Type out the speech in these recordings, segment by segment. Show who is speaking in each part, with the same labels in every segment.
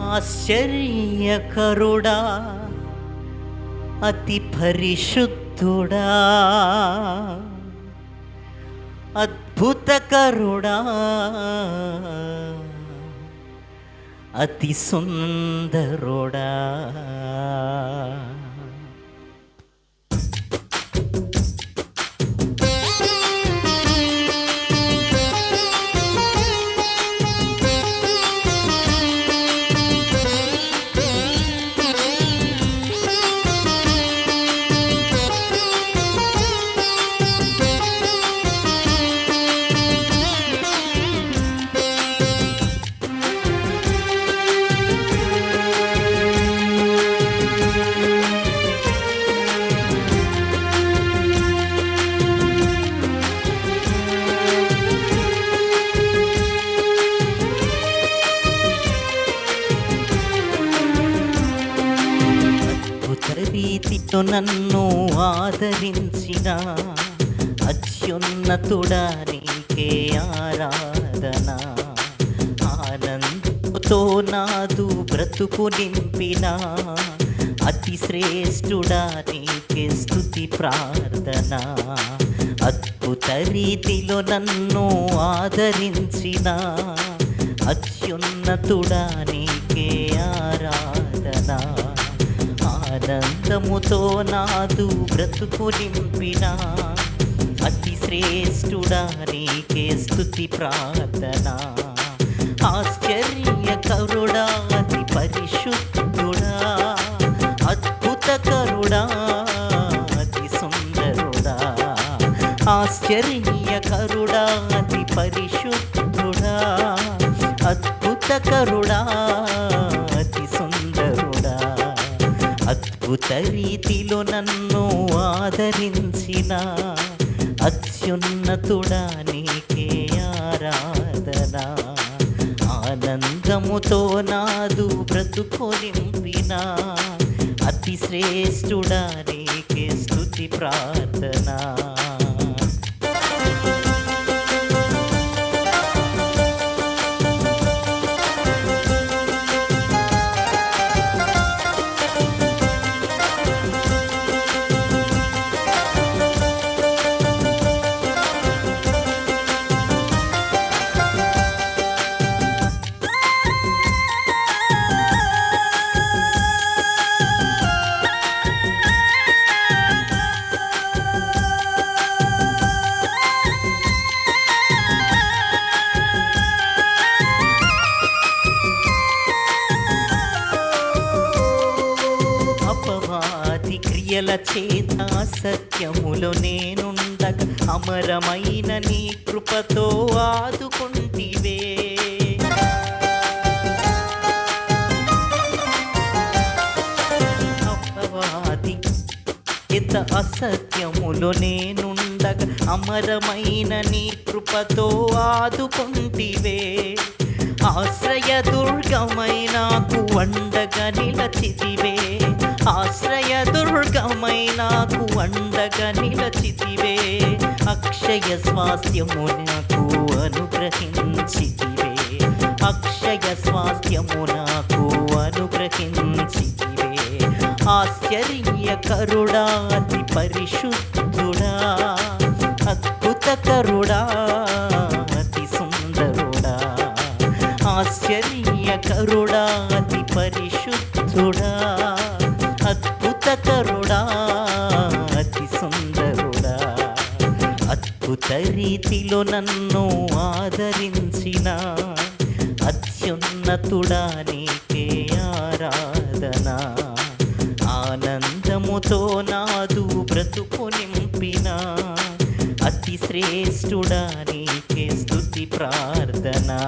Speaker 1: ఆశ్చర్యకరుడా అతి పరిశుద్ధుడా అద్భుతకరుడా అతి సుందరుడా. ఆదరించిన అత్యున్నతుడా నీకే ఆరాధన. ఆనందంతో నాదు బ్రతుకు నింపిన అతి శ్రేష్ఠుడా నీకే స్థుతి ప్రార్థన. అద్భుత రీతిలో నన్ను ఆదరించిన అత్యున్నతుడా నీకే ఆరాధనా. ఆనందముతో నాదు బ్రతుకు నింపిన అతి శ్రేష్ఠుడా నీకే స్థుతి ప్రార్థన. ఆశ్చర్య కరుడా అతి పరిశుద్ధుడా అద్భుత కరుడా అతి సుందరుడా. ఆశ్చర్య కరుడా అతి పరిశుద్ధుడా అద్భుత కరుడా అద్భుత రీతిలో నన్ను ఆదరించిన అత్యున్నతుడా నీకే ఆరాధన. ఆనందముతో నాదు బ్రతుకొలింపిన అతి శ్రేష్ఠుడా నీకే స్థుతి ప్రార్థనా. క్రియల చేత సత్యములో నేనుండగా అమరమైన నీ కృపతో ఆదుకుంటివే. అపవాది ఇత అసత్యములో నేనుండగా అమరమైన నీ కృపతో ఆదుకుంటివే. ఆశ్రయ దుర్గమైనాకు వండగ నిలచితివే. ఆశ్రయ దుర్గమైనాకు వండగా నిలచితివే. అక్షయ స్వాస్థ్యము నాకు అనుగ్రహించితివే. అక్షయ స్వాస్థ్యము నాకు అనుగ్రహించితివే. ఆశ్చర్యకరుడా అతి పరిశుద్ధుడా అద్భుతకరుడా అతి సుందరుడా. ఆశ్చర్యకరుడా అతి పరిశుద్ధుడా నీతిలో నన్ను ఆదరించిన అత్యున్నతుడా నీకే ఆరాధన. ఆనందముతో నాదు బ్రతుకు నింపిన అతి శ్రేష్ఠుడా నీకే స్థుతి ప్రార్థనా.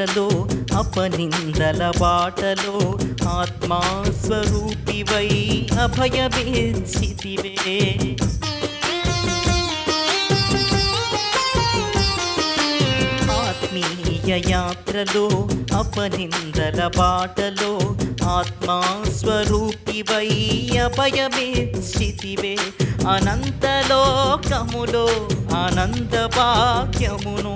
Speaker 1: నిద్రలో అపనిందల బాటలో ఆత్మాస్వరూపివై అభయమేచ్చితివే ఆత్మీయ యాత్రలో అపనిందల బాటలో ఆత్మాస్వరూపివై అభయమేచ్చితివే అనంతలోకములో అనంత భాగ్యమును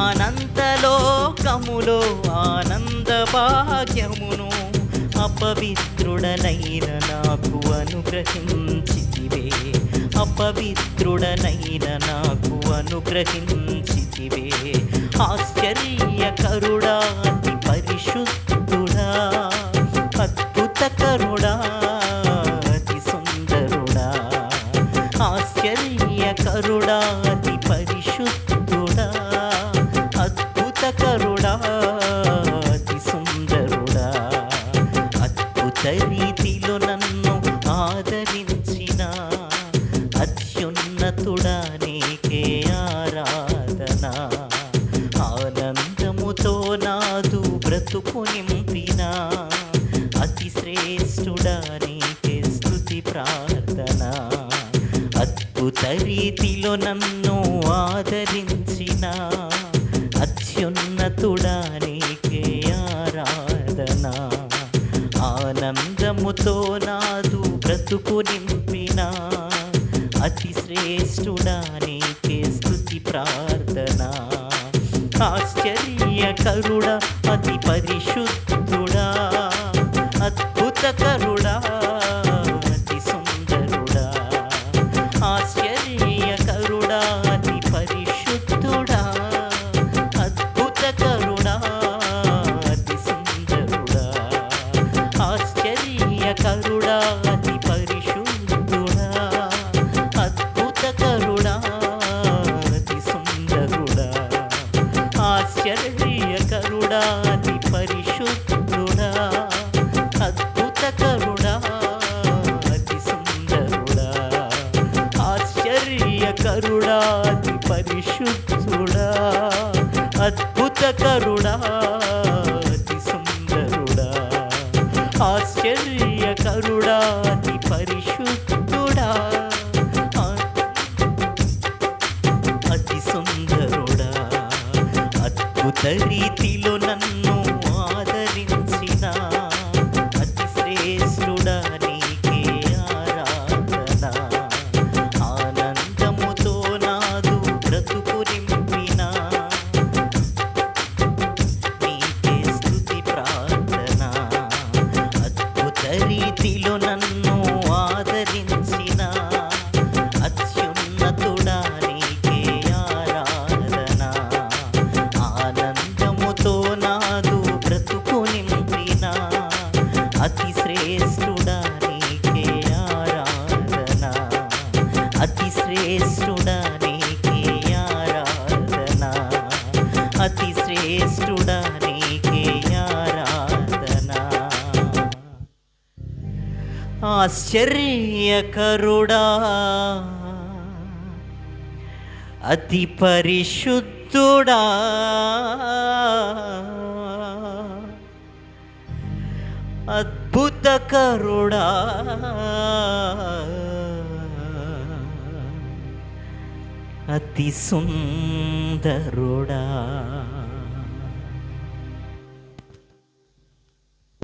Speaker 1: అనంతలోకములో ఆనంద భాగ్యమును అపవిత్రుడనైన నాకు అనుగ్రహించితివే. అపవిత్రుడనైన నాకు అనుగ్రహించితివే. ఆశ్చర్యకరుడా అతి పరిశుద్ధుడా అద్భుతకరుడా అతి సుందరుడా. ఆశ్చర్యకరుడా నీకే ఆరాధన. ఆనందముతో నాదు బ్రతుకు నింపిన. అతి శ్రేష్ఠుడా నీకే స్తుతి ప్రార్థన. అద్భుత రీతిలో నన్ను ఆదరించిన. అత్యున్నతుడా నీకే ఆరాధన. ఆనందముతో నాదు బ్రతుకు నింపినా. శ్రేష్ఠుడా నీకే స్తుతి ప్రార్థన. ఆశ్చర్యకరుడా అతి పరిశుద్ధ అతి పరిశుద్ధుడా అద్భుతకరుడా అతి సుందరుడా ఆశ్చర్యకరుడా అతి పరిశుద్ధుడా అతి సుందరుడా అద్భుత రీతిలో శ్రేష్ఠుడా నీకే ఆరాధన. ఆశ్చర్యకరుడా అతి పరిశుద్ధుడా అద్భుతకరుడా. అతి సుందరుడా